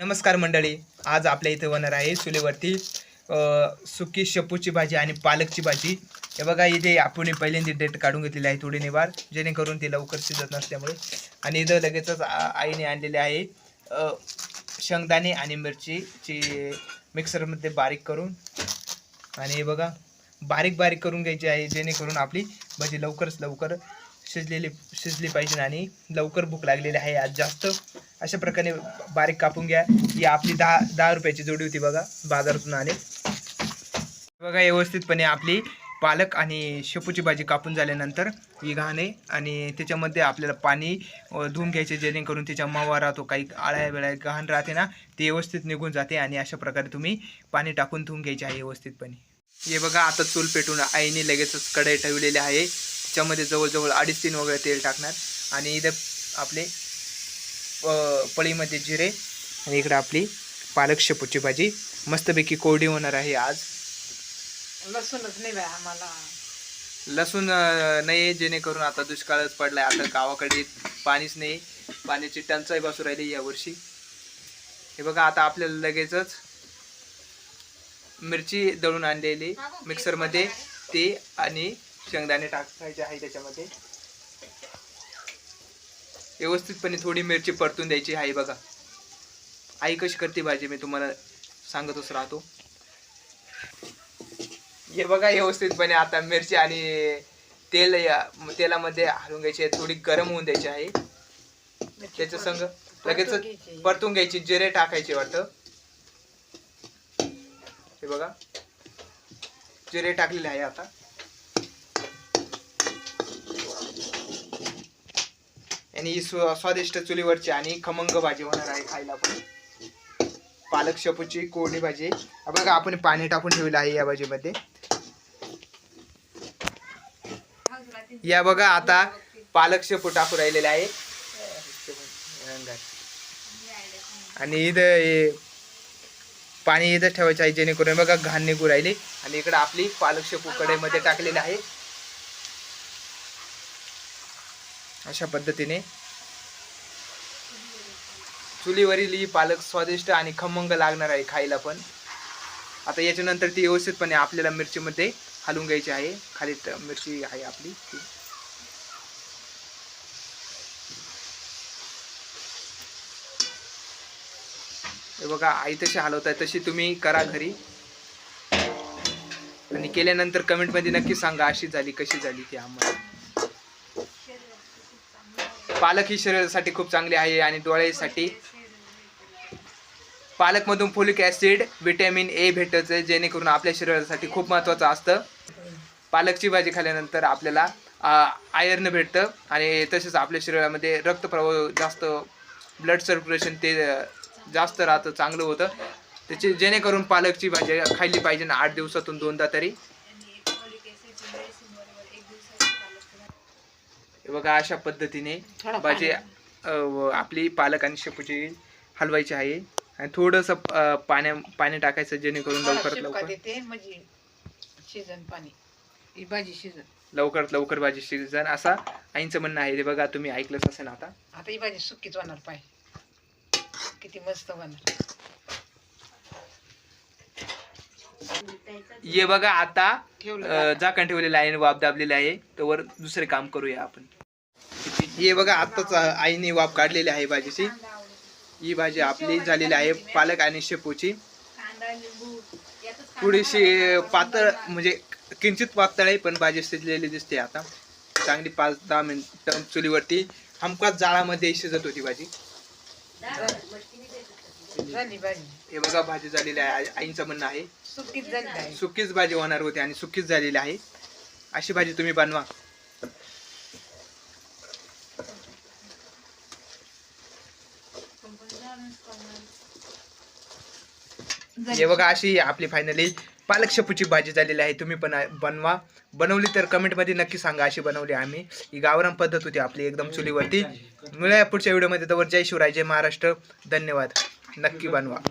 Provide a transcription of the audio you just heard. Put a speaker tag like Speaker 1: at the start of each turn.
Speaker 1: नमस्कार मंडळी. आज आपल्या इथे होणार आहे चुलीवरती सुकी शेपूची भाजी आणि पालकची भाजी. हे बघा इथे आपण पहिल्यांदा डेट काढून घेतलेली आहे थोडी निवार जेणेकरून ती लवकर शिजत नसल्यामुळे. आणि इथं लगेचच आईने आणलेले आहे शेंगदाणे आणि मिरचीची मिक्सरमध्ये बारीक करून. आणि हे बघा बारीक बारीक करून घ्यायची आहे जेणेकरून आपली भाजी लवकरच लवकर शिजलेली शिजली पाहिजे आणि लवकर भूक लागलेली आहे आज जास्त. अशा प्रकारे बारीक कापून घ्या. ही आपली दहा दहा रुपयाची जोडी होती बघा बाजारातून आले. बघा व्यवस्थितपणे आपली पालक आणि शेपूची भाजी कापून झाल्यानंतर ही घाणे आणि त्याच्यामध्ये आपल्याला पाणी धुवून घ्यायचे जेणेकरून त्याच्या मावा राहतो काही आळ्या वेळा घाण राहते ना ते व्यवस्थित निघून जाते आणि अशा प्रकारे तुम्ही पाणी टाकून धुवून घ्यायचे आहे व्यवस्थितपणे. हे बघा आता चूल पेटून आईने लगेचच कढई ठेवलेली आहे. त्याच्यामध्ये जवळजवळ अडीच तीन वगैरे तेल टाकणार आणि इथं आपले पळीमध्ये जिरे आणि इकडे आपली पालक शेपूची भाजी. मस्तपैकी कोरडी होणार आहे आज.
Speaker 2: लसूणच नाही बाय आम्हाला.
Speaker 1: लसूण नाही जेणेकरून आता दुष्काळच पडलाय. आता गावाकडे पाणीच नाही. पाण्याची टंचाई बसू राहिली यावर्षी हे बघा आता आपल्याला लगेचच मिरची दळून आणलेली. मिक्सरमध्ये ते आणि शेंगदाणे टाकायचे आहे त्याच्यामध्ये. व्यवस्थितपणे थोडी मिरची परतून द्यायची आहे बघा. आई कशी करते भाजी मी तुम्हाला सांगतच राहतो. हे बघा व्यवस्थितपणे आता मिरची आणि तेल या- तेलामध्ये हलवून घ्यायची थोडी गरम होऊन द्यायची आहे. त्याच्या संग लगेच. परतून घ्यायची जिरे टाकायचे वाटतं. हे बघा. जिरे टाकलेले आहे आता. आणि ही स्वादिष्ट चुलीवरची आणि खमंग भाजी होणार आहे खायला पण पालक शेपूची कोरडी भाजी. बघा आपण पाणी टाकून ठेवलं आहे या भाजीमध्ये. या बघा आता पालक शेपू टाकू राहिलेले आहे. आणि इथं पाणी इथं ठेवायचं आहे जेणेकरून बघा घाण निघू राहिली. आणि इकडे आपली पालक शेपू कढईमध्ये टाकलेली आहे. अशा पद्धतीने. चुलीवरील ही पालक स्वादिष्ट आणि खमंग लागणार आहे खायला पण. आता याच्यानंतर ती व्यवस्थितपणे आपल्याला मिरचीमध्ये हलवून घ्यायची आहे. खाली मिरची आहे आपली. ती हे बघा आई तशी हलवत आहे तशी तुम्ही करा घरी. आणि केल्यानंतर कमेंटमध्ये नक्की सांगा अशी झाली कशी झाली ती आम्हाला. पालक ही शरीरासाठी खूप चांगली आहे आणि डोळ्यासाठी पालकमधून फोलिक ॲसिड व्हिटॅमिन ए भेटतं जेणेकरून आपल्या शरीरासाठी खूप महत्त्वाचं असतं. पालकची भाजी खाल्ल्यानंतर आपल्याला आयर्न भेटतं आणि तसेच आपल्या शरीरामध्ये रक्तप्रवाह जास्त ब्लड सर्क्युलेशन ते जास्त राहतं चांगलं होतं. त्याची जेणेकरून पालकची भाजी खाल्ली पाहिजे ना आठ दिवसातून दोनदा तरी. हे बघा अशा पद्धतीने भाजी आपली पालक आणि शेपूची हलवायची आहे. आणि थोडंसं पाण्या पाणी टाकायचं जेणेकरून लवकरात लवकर
Speaker 2: म्हणजे शिजन पाणी. भाजी शिजन.
Speaker 1: लवकरात लवकर भाजी शिजन. असा आईंचं म्हणणं आहे. ते बघा तुम्ही ऐकलंच असेल आता.
Speaker 2: आता ही भाजी सुकीच होणार पाहिजे किती मस्त होणार.
Speaker 1: ये बघा आता झाकण ठेवलेलं आहे वाप वाफ आहे. तर दुसरे काम करूया आपण. ये बघा आताच आईने वाफ काढलेली आहे भाजीची. ही भाजी आपली झालेली आहे पालक आणि शेपूची. थोडीशी पातळ म्हणजे किंचित पातळ आहे पण भाजी शिजलेली दिसते आता. चांगली पाच दहा मिनिट चुलीवरती हमखास जाळामध्ये शिजत होती भाजी.
Speaker 2: झाली भाजी
Speaker 1: हे बघा भाजी झालेली आहे. आई- आईंचं म्हणणं आहे.
Speaker 2: सुकीच झाली आहे.
Speaker 1: सुकीच भाजी होणार होती आणि सुकीच झालेली आहे. अशी भाजी तुम्ही बनवा. हे बघा अशी आपली फायनली पालक शेपूची भाजी झालेली आहे. तुम्ही पण बनवा. बनवली तर कमेंटमध्ये नक्की सांगा अशी बनवली आम्ही. ही गावरान पद्धत होती आपली एकदम चुलीवरती. मिळूया पुढच्या व्हिडिओमध्ये तर जय शिवराय जय महाराष्ट्र. धन्यवाद. नक्की बनवा.